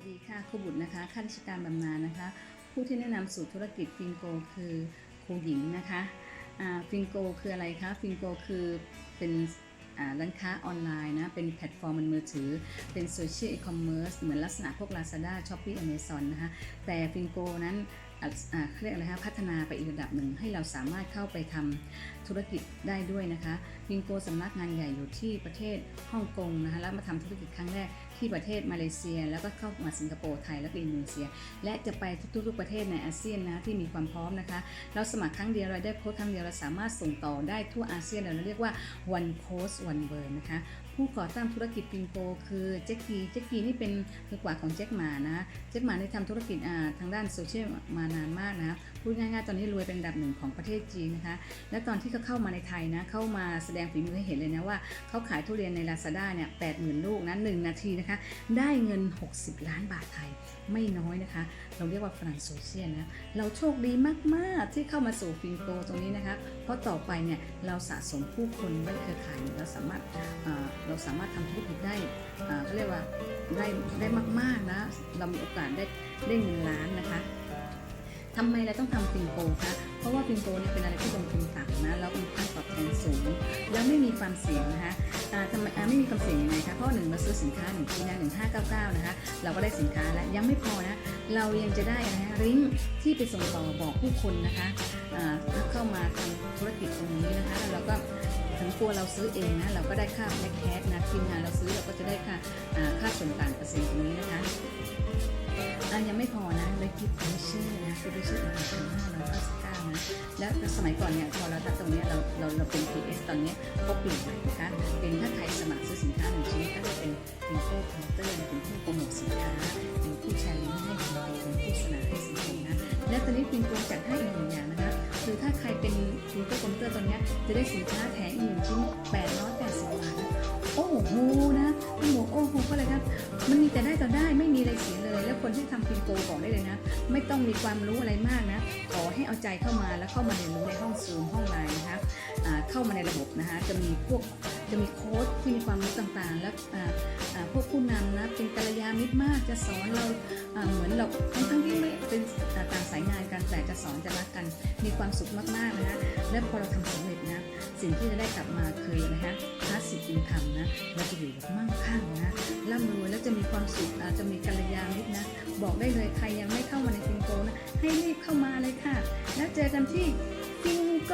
สดีค่ะครูบุตรนะคะข้าราชการบำนาญนะคะ ผู้ที่แนะนำสู่ธุรกิจฟิงโกคือครูหญิงนะคะฟิงโกคืออะไรคะฟิงโกคือเป็นร้านค้าออนไลน์นะ เป็นแพลตฟอร์มบนมือถือ เป็นโซเชียลอีคอมเมิร์ซเหมือนลักษณะพวก Lazada s h o p e e Amazon นะคะ แต่ฟิงโกนั้น เรียกอะไรคะพัฒนาไปอีกระดับหนึ่งให้เราสามารถเข้าไปทำธุรกิจได้ด้วยนะคะฟิงโกสำนักงานใหญ่อยู่ที่ประเทศฮ่องกงนะคะแล้วมาทำธุรกิจครั้งแรกที่ประเทศมาเลเซีย แล้วก็เข้ามาสิงคโปร์ไทยแล้วก็อินโดนีเซีย และจะไปทุกๆประเทศในอาเซียนนะที่มีความพร้อมนะคะ เราสมัครครั้งเดียวเราได้โค้ดครั้งเดียวเราสามารถส่งต่อได้ทั่วอาเซียนเราเรียกว่า one coast one word นะคะ ผู้ก่อตั้งธุรกิจปิงโกคือเจ๊กกีเจ๊กกีนี่เป็นมือกว่าของเจ๊กหมานะเจ๊กหมาได้ทำธุรกิจอ่าทางด้านโซเชียลมานานมากนะพูดง่ายๆตอนนี้รวยเป็นอันดับหนึ่งของประเทศจีนนะคะและตอนที่เขาเข้ามาในไทยนะเข้ามาแสดงฝีมือให้เห็นเลยนะว่าเขาขายทุเรียนใน Lazada เนี่ย80,000ลูกนะ1นาทีนะคะได้เงิน 60 ล้านบาทไทยไม่น้อยนะคะ เราเรียกว่าฝรั่งโซเชียลนะเราโชคดีมากๆที่เข้ามาสู่ฟิงโกตรงนี้นะคะ เพราะต่อไปเนี่ยเราสะสมผู้คนไว้เครือข่ายเนี่ยเราสามารถ เราสามารถทำธุรกิจได้เขาเรียกว่าได้ได้มากๆนะ เรามีโอกาสได้ได้เงินล้านนะคะทำไมเราต้องทำฟิงโกคะ เพราะว่าฟิงโกเนี่ยเป็นอะไรที่ลงทุนต่ำนะ แล้วมีค่าตอบแทนสูง แล้วไม่มีความเสี่ยงนะคะทำไมไม่มีความเสี่ยงยังไงคะ เพราะหนึ่งมาซื้อสินค้าหนึ่งทีนะหนึ่งห้าเก้าเก้านะคะ เราก็ได้สินค้าแล้ว ยังไม่พอนะ เรายังจะได้อะไรนะลิงก์ที่ไปส่งต่อบอกผู้คนนะคะ เข้ามาทำธุรกิจตรงนี้ รัวเราซื้อเองนะ เราก็ได้ค่าแพ็คแคสนะทีมงานเราซื้อเราก็จะได้ค่าค่าส่วนต่างเปอร์เซ็นต์ตรงนี้นะคะอะยังไม่พอนะเลยกิฟต์ฟิชเชอร์นะฟิชเชอร์อีกพันห้าร้อยเก้าสิบเก้านะ แล้วสมัยก่อนเนี่ยพอเราตัดตรงนี้เราเราเราเป็น PS ตอนนี้เขาเปลี่ยนใหม่นะคะ เป็นถ้าใครสมัครซื้อสินค้าหนึ่งชิ้นก็จะเป็นเป็นผู้คอมเตอร์เป็นผู้โปรโมทสินค้าเป็นผู้แชร์ลิงก์ให้สินค้าเป็นผู้โฆษณาให้สินค้านะและตอนนี้ปิงโกจัดให้อีกือถ้าใครเป็นปิงโกคอมเตอร์ตอนนี้จะได้สินค้าแถมอีกหนึ่งชิ้น880บาทนะโอ้โหนะต้องบอกโอ้โหก็เลยครับ มันมีแต่ได้ต่อได้ไม่มีอะไรเสียเลย แล้วคนที่ทำปิงโกบอกได้เลยนะ ไม่ต้องมีความรู้อะไรมากนะ ขอให้เอาใจเข้ามาแล้วเข้ามาเรียนรู้ในห้องซูมห้องไลน์นะคะเข้ามาในระบบนะคะจะมีพวกจะมีโค้ดที่มีความรู้ต่างๆ แล้วพวกผู้นำนะเป็นกัลยาณมิตรมากจะสอนเราเหมือนเราทั้งที่ เป็นอ่าต่างสายงานกันแต่จะสอนจะรักกัน มีความสุขมากๆนะคะและพอเราทำสำเร็จนะสิ่งที่จะได้กลับมาคือนะคะพาสซีฟอินคัมนะเราจะอยู่แบบมั่งคั่งนะร่ำรวยแล้วจะมีความสุขจะมีกัลยาณมิตรนะ บอกได้เลยใครยังไม่เข้ามาในฟิงโกนะให้รีบเข้ามาเลยค่ะ แล้วเจอกันที่ฟิงโก